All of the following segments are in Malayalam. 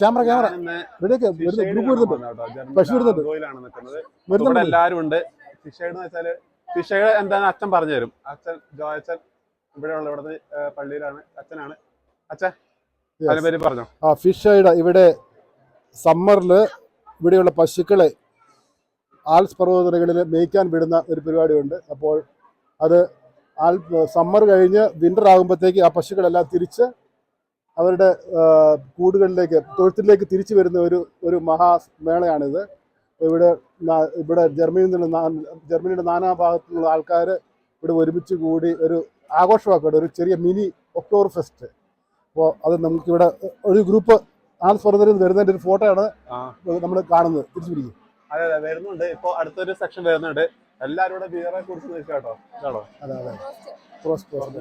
Camera camera. ഇവിടേക്ക് ഗ്രൂപ്പ് വരുന്നുണ്ട് പശു വരുന്നുണ്ട്. എല്ലാവരും ഉണ്ട്. ഫിഷേഡ് എന്ന് വെച്ചാൽ ഫിഷേഡ് എന്താന്ന് അച്ഛൻ പറഞ്ഞു തരും. അച്ഛൻ ജോയച്ചൻ ഇവിടെയുള്ള ഏഹ്, പള്ളിയിലാണ്. അച്ഛനാണ്. അച്ഛൻ. അതിനെ പറഞ്ഞോ? ആ ഫിഷേഡ് ഇവിടെ സമ്മറിൽ ഇവിടെയുള്ള പശുക്കളെ ആൽസ് പർവതനിരകളിൽ മേയ്ക്കാൻ വിടുന്ന ഒരു പരിപാടിയുണ്ട്. അപ്പോൾ അത് ആൽ സമ്മർ കഴിഞ്ഞ് വിന്റർ ആകുമ്പോഴത്തേക്ക് ആ പശുക്കളെല്ലാം തിരിച്ച് അവരുടെ കൂടുകളിലേക്ക് തൊഴുത്തിലേക്ക് തിരിച്ചു വരുന്ന ഒരു ഒരു മഹാമേളയാണിത് ഇവിടെ ഇവിടെ ജർമ്മനിയിൽ നിന്ന് ജർമ്മനിയുടെ നാനാ ഭാഗത്തുള്ള ആൾക്കാർ ഇവിടെ ഒരുമിച്ച് കൂടി ഒരു ആഘോഷമാക്കുന്നുണ്ട് ഒരു ചെറിയ മിനി ഒക്ടോബർ ഫെസ്റ്റ് അപ്പോൾ അത് നമുക്കിവിടെ ഒരു ഗ്രൂപ്പ് ആൾ സ്വർണത്തിൽ വരുന്നതിന്റെ ഒരു ഫോട്ടോ ആണ് നമ്മൾ കാണുന്നത്. തിരിച്ചു പിടിക്കും. അതെ അതെ വരുന്നുണ്ട്. ഇപ്പോൾ അടുത്തൊരു സെക്ഷൻ വരുന്നുണ്ട്. എല്ലാവരും കൂടെ ബിയറെ കുറിച്ച് നിൽക്കുക കേട്ടോ. കേട്ടോ അതെ അതെ. ക്രോസ് ക്രോസ്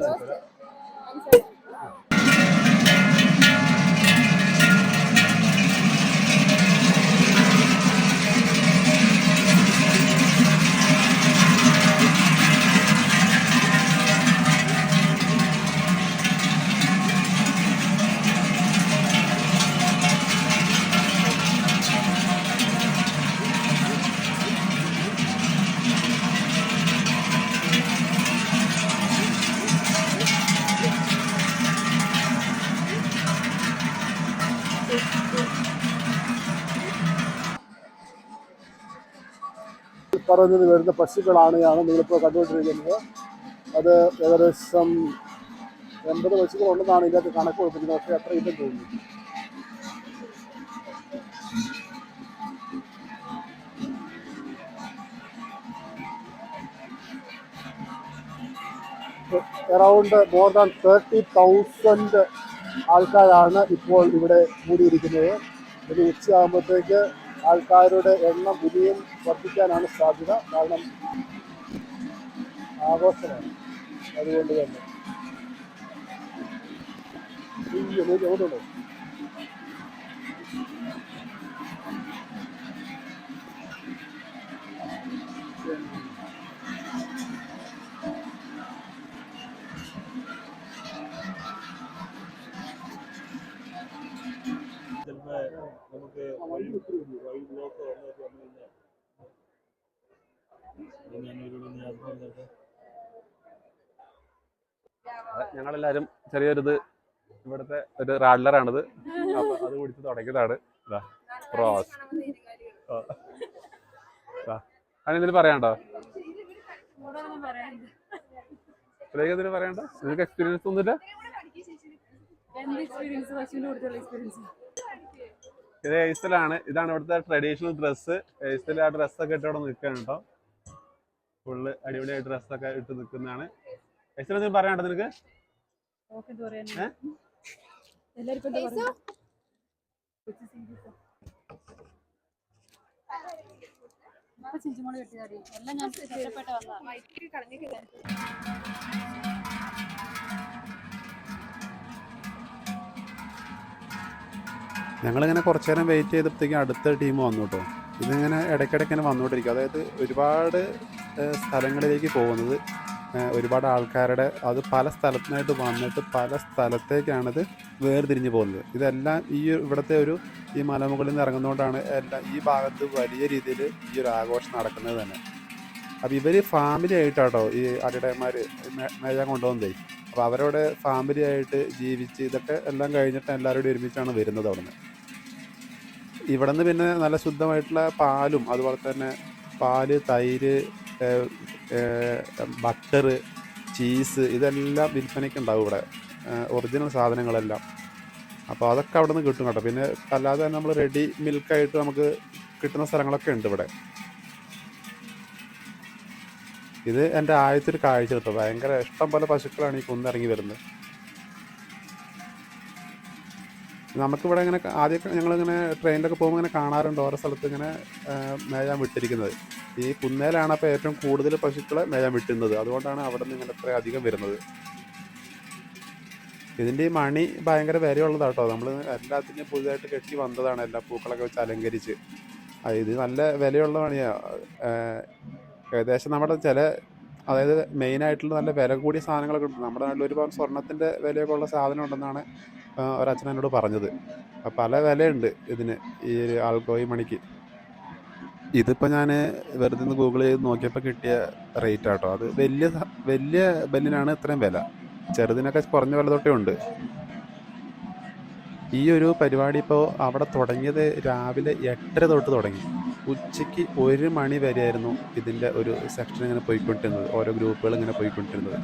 പറഞ്ഞത് വരുന്ന പശുക്കളാണ് ആണ് നിങ്ങളിപ്പോൾ കണ്ടുകൊണ്ടിരിക്കുന്നത്. അത് ഏകദേശം എൺപത് പശുക്കളുണ്ടെന്നാണ് ഇതിനകത്ത് കണക്ക് കൊടുത്തിരിക്കുന്നത്. പക്ഷേ അത്ര ഇല്ലെന്ന് തോന്നുന്നു. Around more than thirty thousand ആൾക്കാരാണ് ഇപ്പോൾ ഇവിടെ കൂടിയിരിക്കുന്നത്. ഇനി ഉച്ചയാകുമ്പോഴത്തേക്ക് ആൾക്കാരുടെ എണ്ണം ഇനിയും വർദ്ധിക്കാനാണ് സാധ്യത. കാരണം ആഘോഷമാണ്. അതുകൊണ്ട് തന്നെ. നമുക്ക് വഴി വഴി ബ്ലോക്ക് വന്നൊക്കെ വന്നു കഴിഞ്ഞാൽ ഞാനൊരു യാത്ര ചെയ്തിട്ട് ഞങ്ങളെല്ലാരും ചെറിയൊരിത് ഇവിടുത്തെ ഒരു റാഡ്ലറാണിത്. അപ്പൊ അത് കുടിച്ച് തുടങ്ങിയതാണ്. റോസ് അതിനെന്തെങ്കിലും പറയാണ്ടോ ഇതിലേക്ക് എന്തെങ്കിലും പറയണ്ട നിങ്ങൾക്ക് എക്സ്പീരിയൻസ് ഒന്നുമില്ല? എക്സ്പീരിയൻസ് ഇത് എയ്സ്റ്റലാണ് ഇതാണ് ഇവിടുത്തെ ട്രഡീഷണൽ ഡ്രസ്സ് എയ്സ്റ്റിൽ ആ ഡ്രസ്സൊക്കെ ഇട്ട് ഇവിടെ നിൽക്കുകയാണ് കേട്ടോ. ഫുള്ള് അടിപൊളിയായി ഡ്രസ്സൊക്കെ ഇട്ട് നിൽക്കുന്നതാണ്. എയ്സ്റ്റിൽ എന്തെങ്കിലും പറയാണ്ടോ നിനക്ക്? ചിഞ്ചുമോൾ കെട്ടിയതാടി. എല്ലാം ഞാൻ ഇഷ്ടപ്പെട്ട ഞങ്ങളിങ്ങനെ കുറച്ച് നേരം വെയിറ്റ് ചെയ്തപ്പോഴത്തേക്കും അടുത്ത ടീം വന്നു കേട്ടോ ഇതിങ്ങനെ ഇടയ്ക്കിടയ്ക്ക് ഇങ്ങനെ വന്നുകൊണ്ടിരിക്കും. അതായത് ഒരുപാട് സ്ഥലങ്ങളിലേക്ക് പോകുന്നത് ഒരുപാട് ആൾക്കാരുടെ അത് പല സ്ഥലത്തിനായിട്ട് വന്നിട്ട് പല സ്ഥലത്തേക്കാണിത് വേർതിരിഞ്ഞ് പോകുന്നത്. ഇതെല്ലാം ഈ ഇവിടുത്തെ ഒരു ഈ മലമുകളിൽ നിന്ന് ഇറങ്ങുന്നതുകൊണ്ടാണ് എല്ലാം ഈ ഭാഗത്ത് വലിയ രീതിയിൽ ഈ ഒരു ആഘോഷം നടക്കുന്നത് തന്നെ. അപ്പോൾ ഇവർ ഫാമിലി ആയിട്ടാട്ടോ ഈ അടിടയന്മാർ മേജാൻ കൊണ്ടുപോകുന്നതേ. അപ്പോൾ അവരോട് ഫാമിലി ആയിട്ട് ജീവിച്ച് ഇതൊക്കെ എല്ലാം കഴിഞ്ഞിട്ട് എല്ലാവരോടും ഒരുമിച്ചാണ് വരുന്നത് അവിടുന്ന്. ഇവിടെ നിന്ന് പിന്നെ നല്ല ശുദ്ധമായിട്ടുള്ള പാലും അതുപോലെ തന്നെ പാൽ തൈര് ബട്ടർ ചീസ് ഇതെല്ലാം വിൽപ്പനയ്ക്ക് ഉണ്ടാവും ഇവിടെ ഒറിജിനൽ സാധനങ്ങളെല്ലാം. അപ്പോൾ അതൊക്കെ അവിടെ നിന്ന് കിട്ടും കേട്ടോ. പിന്നെ അല്ലാതെ നമ്മൾ റെഡി മിൽക്കായിട്ട് നമുക്ക് കിട്ടുന്ന സ്ഥലങ്ങളൊക്കെ ഉണ്ട് ഇവിടെ. ഇത് എന്റെ ആദ്യത്തെ ഒരു കാഴ്ച കേട്ടോ. ഭയങ്കര ഇഷ്ടം പോലെ പശുക്കളാണ് ഈ കുന്നിറങ്ങി വരുന്നത്. നമുക്കിവിടെ ഇങ്ങനെ ആദ്യമൊക്കെ ഞങ്ങളിങ്ങനെ ട്രെയിനിലൊക്കെ പോകുമ്പോൾ ഇങ്ങനെ കാണാറുണ്ട് ഓരോ സ്ഥലത്ത് ഇങ്ങനെ മേയാൻ വിട്ടിരിക്കുന്നത്. ഈ കുന്നേലാണ് അപ്പോൾ ഏറ്റവും കൂടുതൽ പശുക്കളെ മേയാൻ വിട്ടുന്നത്. അതുകൊണ്ടാണ് അവിടെ നിന്ന് ഇങ്ങനെ ഇത്ര അധികം വരുന്നത്. ഇതിന്റെ ഈ മണി ഭയങ്കര വിലയുള്ളതാണ് കേട്ടോ നമ്മൾ എല്ലാത്തിനും പുതുതായിട്ട് കെട്ടി വന്നതാണ്. എല്ലാ പൂക്കളൊക്കെ വെച്ച് അലങ്കരിച്ച്. ഇത് നല്ല വിലയുള്ള പണിയാണ് ഏകദേശം നമ്മുടെ ചില അതായത് മെയിനായിട്ടുള്ള നല്ല വില കൂടിയ സാധനങ്ങളൊക്കെ ഉണ്ട്. നമ്മുടെ നാട്ടിൽ ഒരു പവൻ സ്വർണത്തിന്റെ വിലയൊക്കെ ഉള്ള സാധനം ഉണ്ടെന്നാണ് ഒരച്ഛൻ എന്നോട് പറഞ്ഞത്. പല വിലയുണ്ട് ഇതിന് ഈ ഒരു ആൾക്കോയി മണിക്ക്. ഇതിപ്പോൾ ഞാൻ വെറുതെ ഒന്ന് ഗൂഗിൾ ചെയ്ത് നോക്കിയപ്പോൾ കിട്ടിയ റേറ്റ് ആട്ടോ. അത് വലിയ വലിയ ബെല്ലിനാണ് ഇത്രയും വില. ചെറുതിനൊക്കെ കുറഞ്ഞ വില തൊട്ടേ ഉണ്ട്. ഈ ഒരു പരിപാടി ഇപ്പോൾ അവിടെ തുടങ്ങിയത് രാവിലെ എട്ടര തൊട്ട് തുടങ്ങി. ഉച്ചയ്ക്ക് ഒരു മണി വരെയായിരുന്നു ഇതിന്റെ ഒരു സെക്ഷൻ ഇങ്ങനെ പോയിക്കൊണ്ടിരുന്നത് ഓരോ ഗ്രൂപ്പുകൾ ഇങ്ങനെ പോയിക്കൊണ്ടിരുന്നത്.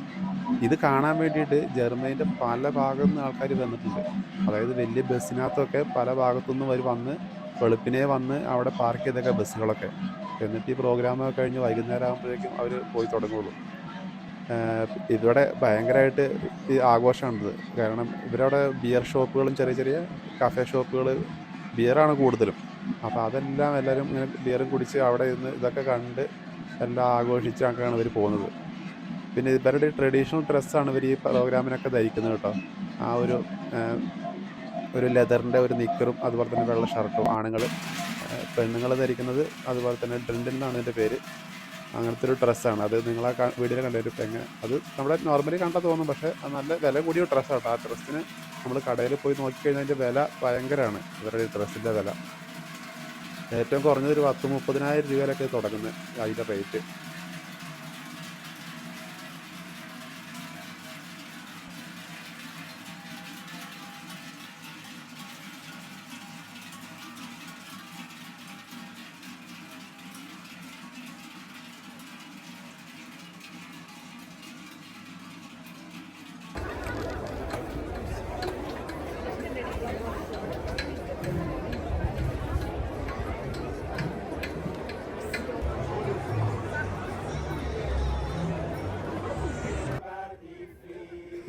ഇത് കാണാൻ വേണ്ടിയിട്ട് ജർമ്മനിന്റെ പല ഭാഗത്തു നിന്ന് ആൾക്കാർ വന്നിട്ടുണ്ട്. അതായത് വലിയ ബസ്സിനകത്തൊക്കെ പല ഭാഗത്തുനിന്നും അവർ വന്ന് വെളുപ്പിനെ വന്ന് അവിടെ പാർക്ക് ചെയ്തൊക്കെ ബസ്സുകളൊക്കെ. എന്നിട്ട് ഈ പ്രോഗ്രാമൊക്കെ കഴിഞ്ഞ് വൈകുന്നേരം ആകുമ്പോഴേക്കും അവർ പോയി തുടങ്ങുള്ളൂ. ഇവിടെ ഭയങ്കരമായിട്ട് ആഘോഷമാണിത്. കാരണം ഇവരവിടെ ബിയർ ഷോപ്പുകളും ചെറിയ ചെറിയ കഫേ ഷോപ്പുകൾ ബിയറാണ് കൂടുതലും. അപ്പോൾ അതെല്ലാം എല്ലാവരും ഇങ്ങനെ ബിയറും കുടിച്ച് അവിടെ ഇരുന്ന് ഇതൊക്കെ കണ്ട് എല്ലാം ആഘോഷിച്ചൊക്കെയാണ് ഇവർ പോകുന്നത്. പിന്നെ ഇവരുടെ ട്രഡീഷണൽ ഡ്രസ്സാണ് ഇവർ ഈ പ്രോഗ്രാമിനൊക്കെ ധരിക്കുന്നത് കേട്ടോ. ആ ഒരു ഒരു ലെതറിന്റെ ഒരു നിക്കറും അതുപോലെ തന്നെ വെള്ള ഷർട്ടും ആണുങ്ങൾ പെണ്ണുങ്ങൾ ധരിക്കുന്നത് അതുപോലെ തന്നെ ഡ്രിൻഡിൻ എന്നാണ് ഇതിന്റെ പേര്. അങ്ങനത്തെ ഒരു ഡ്രസ്സാണ് അത് നിങ്ങളെ വീഡിയോയിൽ കണ്ടൊരു പെങ്ങ അത് നമ്മുടെ നോർമലി കണ്ടാൽ തോന്നും പക്ഷേ അത് നല്ല വില കൂടിയ ഡ്രസ്സാണ് കേട്ടോ. ആ ഡ്രസ്സിന് നമ്മൾ കടയിൽ പോയി നോക്കിക്കഴിഞ്ഞാൽ അതിന്റെ വില ഭയങ്കരമാണ് ഇവരുടെ ഡ്രസ്സിന്റെ വില. ഏറ്റവും കുറഞ്ഞത് ഒരു പത്ത് മുപ്പതിനായിരം രൂപയിലൊക്കെ തുടങ്ങുന്നത് അതിന്റെ റേറ്റ്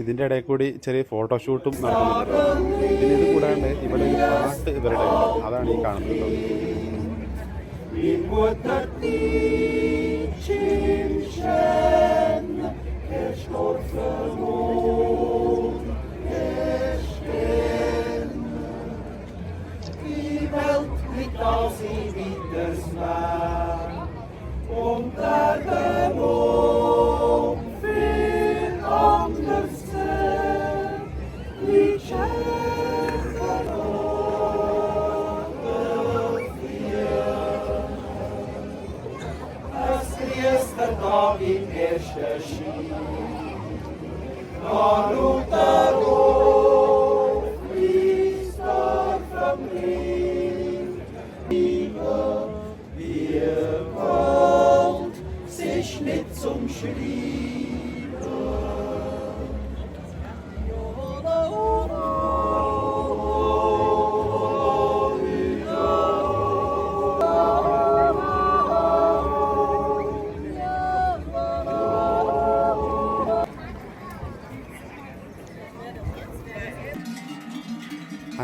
ഇതിന്റെ ഇടയിൽ കൂടി ചെറിയ ഫോട്ടോഷൂട്ടും നടക്കുന്നുണ്ട് പിന്നെ ഇത് കൂടാണ്ട് ഇവിടെ ഒരു പാട്ട് ഇവരുടെ. അതാണ് ഈ കാണുന്നത് av din herste sky. Når rota dort vi står fram Liebe, wir kommt sich nicht zum Schrieb.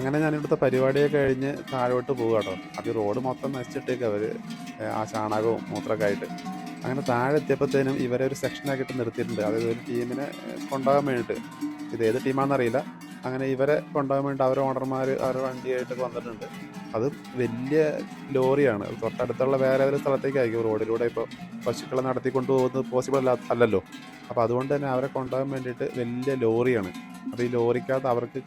അങ്ങനെ ഞാൻ ഇവിടുത്തെ പരിപാടിയൊക്കെ കഴിഞ്ഞ് താഴോട്ട് പോകുക കേട്ടോ. അത് റോഡ് മൊത്തം നശിച്ചിട്ടേക്ക് അവർ ആ ചാണകവും മൂത്രമൊക്കെ ആയിട്ട്. അങ്ങനെ താഴെ എത്തിയപ്പോഴത്തേനും ഇവരെ ഒരു സെക്ഷനാക്കിയിട്ട് നിർത്തിയിട്ടുണ്ട്. അതായത് ഒരു ടീമിനെ കൊണ്ടുപോകാൻ വേണ്ടിയിട്ട്. ഇത് ഏത് ടീമാണെന്നറിയില്ല അങ്ങനെ ഇവരെ കൊണ്ടുപോകാൻ വേണ്ടി അവരെ ഓണർമാർ അവരുടെ വണ്ടിയായിട്ടൊക്കെ വന്നിട്ടുണ്ട് അത് വലിയ ലോറിയാണ്. തൊട്ടടുത്തുള്ള വേറെ ഏതൊരു സ്ഥലത്തേക്കായിരിക്കും. റോഡിലൂടെ ഇപ്പോൾ പശുക്കളെ നടത്തിക്കൊണ്ട് പോകുന്നത് പോസിബിൾ അല്ല അല്ലല്ലോ. അപ്പോൾ അതുകൊണ്ട് തന്നെ അവരെ കൊണ്ടുപോകാൻ വേണ്ടിയിട്ട് വലിയ ലോറിയാണ്. അപ്പോൾ ഈ ലോറിക്കകത്ത് അവർക്ക്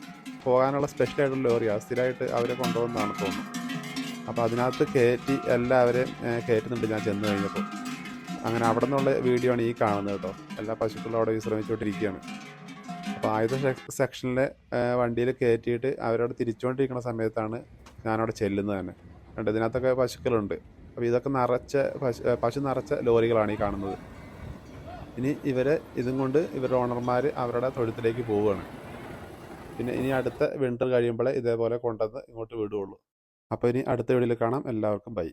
പോകാനുള്ള സ്പെഷ്യൽ ആയിട്ടുള്ള ലോറിയാണ് സ്ഥിരമായിട്ട് അവരെ കൊണ്ടുപോകുന്നതാണ് തോന്നുന്നത്. അപ്പോൾ അതിനകത്ത് കയറ്റി എല്ലാവരെയും കയറ്റുന്നുണ്ട് ഞാൻ ചെന്ന് കഴിഞ്ഞപ്പോൾ. അങ്ങനെ അവിടെ നിന്നുള്ള വീഡിയോ ആണ് ഈ കാണുന്നത് കേട്ടോ. എല്ലാ പശുക്കളും അവിടെ വിശ്രമിച്ചുകൊണ്ടിരിക്കുകയാണ്. അപ്പോൾ ആയുധ സെക്ഷനിലെ വണ്ടിയിൽ കയറ്റിയിട്ട് അവരോട് തിരിച്ചുകൊണ്ടിരിക്കുന്ന സമയത്താണ് ഞാനവിടെ ചെല്ലുന്നത് തന്നെ. കണ്ടോ ഇതിനകത്തൊക്കെ പശുക്കളുണ്ട്. അപ്പോൾ ഇതൊക്കെ നിറച്ച പശു പശു നിറച്ച ലോറികളാണ് ഈ കാണുന്നത്. ഇനി ഇവരെ ഇതും കൊണ്ട് ഇവരുടെ ഓണർമാർ അവരുടെ തൊഴുത്തിലേക്ക് പോവുകയാണ്. പിന്നെ ഇനി അടുത്ത വിന്റർ കഴിയുമ്പോഴേ ഇതേപോലെ കൊണ്ടുവന്ന് ഇങ്ങോട്ട് വിടുകയുള്ളൂ അപ്പോൾ ഇനി അടുത്ത വീഡിയോയിൽ കാണാം. എല്ലാവർക്കും ബൈ